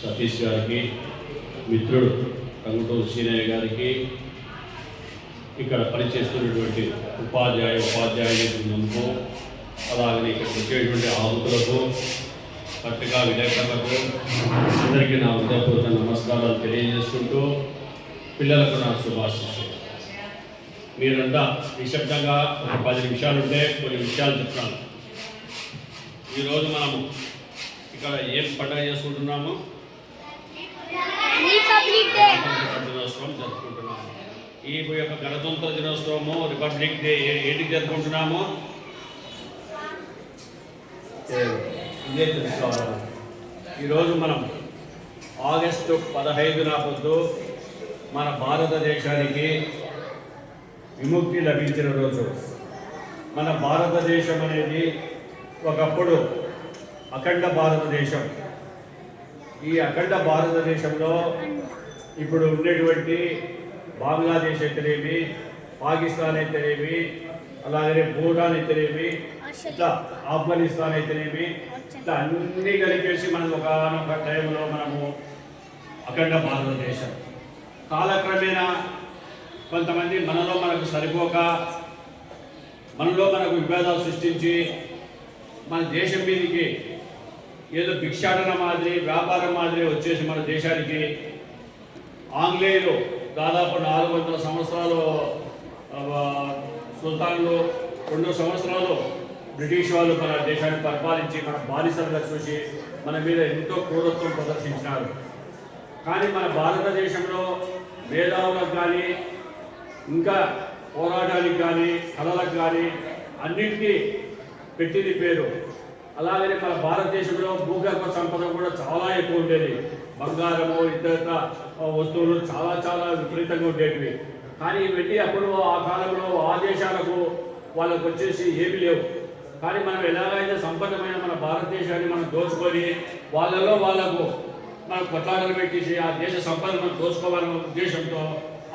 సతీష్ గారికి మిత్రుడు కంగుటూరు సీనయ్య గారికి ఇక్కడ పనిచేస్తున్నటువంటి ఉపాధ్యాయ ఉపాధ్యాయుల బృందంకు అలాగనే ఇక్కడ వచ్చేటువంటి ఆహుతులకు పత్రికా విలేకరులకు అందరికీ నా హృదయపూర్వక నమస్కారాలు తెలియజేసుకుంటూ పిల్లలకు నా శుభాశిస్సులు. మీరంతా నిశ్శబ్దంగా ఒక పది నిమిషాలుంటే కొన్ని విషయాలు చెప్తాను. ఈరోజు మనము ఇక్కడ ఏం పండుగ చేసుకుంటున్నాము? రిపబ్లిక్ డే గణతంత్ర దినోత్సవం జరుపుకుంటున్నాము. ఈ యొక్క గణతంత్ర దినోత్సవము రిపబ్లిక్ డే ఏ- ఏంటికి జరుపుకుంటున్నాము? ఏ- ఇదే తెలుసుకోవాలి ఈరోజు మనం ఆగస్టు పదహైదున పొద్దు మన భారతదేశానికి విముక్తి లభించిన రోజు. మన భారతదేశం అనేది ఒకప్పుడు అఖండ భారతదేశం. ఈ అఖండ భారతదేశంలో ఇప్పుడు ఉండేటువంటి బంగ్లాదేశ్ అయితేనేమి పాకిస్తాన్ అయితేనేమి అలాగే భూటాన్ అయితేనేమి ఇట్లా ఆఫ్ఘనిస్తాన్ అయితేనేమి ఇట్లా అన్నీ కలిపేసి మనం ఒకనొక టైంలో మనము అఖండ భారతదేశం. కాలక్రమేణా కొంతమంది మనలో మనకు సరిపోక మనలో మనకు విభేదాలు సృష్టించి మన దేశం మీదకి ఏదో భిక్షాటన మాదిరి వ్యాపారం మాదిరి వచ్చేసి మన దేశానికి ఆంగ్లేయులు దాదాపు నాలుగు వందల సంవత్సరాలు సుల్తాన్లు రెండు సంవత్సరాలు బ్రిటిష్ వాళ్ళు మన దేశాన్ని పరిపాలించి మన బానిసలుగా చూసి మన మీద ఎంతో క్రూరత్వం ప్రదర్శించినారు. కానీ మన భారతదేశంలో మేధావులకు కానీ ఇంకా పోరాటానికి కానీ కళలకు కానీ అన్నింటినీ పెట్టింది పేరు అలాగనే మన భారతదేశంలో భూగర్భ సంపద కూడా చాలా ఎక్కువ ఉండేది. బంగారము ఇతర వస్తువులు చాలా చాలా విపరీతంగా ఉండేటివి. కానీ ఇవన్నీ అప్పుడు ఆ కాలంలో ఆ దేశాలకు వాళ్ళకు వచ్చేసి ఏమీ లేవు. కానీ మనం ఎలాగైతే సంపన్నమైన మన భారతదేశాన్ని మనం దోచుకొని వాళ్ళలో వాళ్ళకు మనం కొట్లాటలు పెట్టేసి ఆ దేశ సంపద మనం దోచుకోవాలన్న ఉద్దేశంతో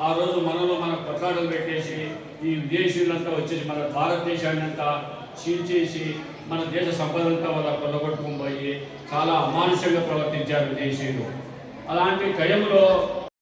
ఆ రోజు మనలో మనం కొట్లాటలు పెట్టేసి ఈ విదేశీయులంతా వచ్చేసి మన భారతదేశాన్ని అంతా చీల్చేసి మన దేశ సంపదంతా వాళ్ళ కొల్లగొట్టుకుని పోయి చాలా అమానుషంగా ప్రవర్తించారు విదేశీయులు అలాంటి టైంలో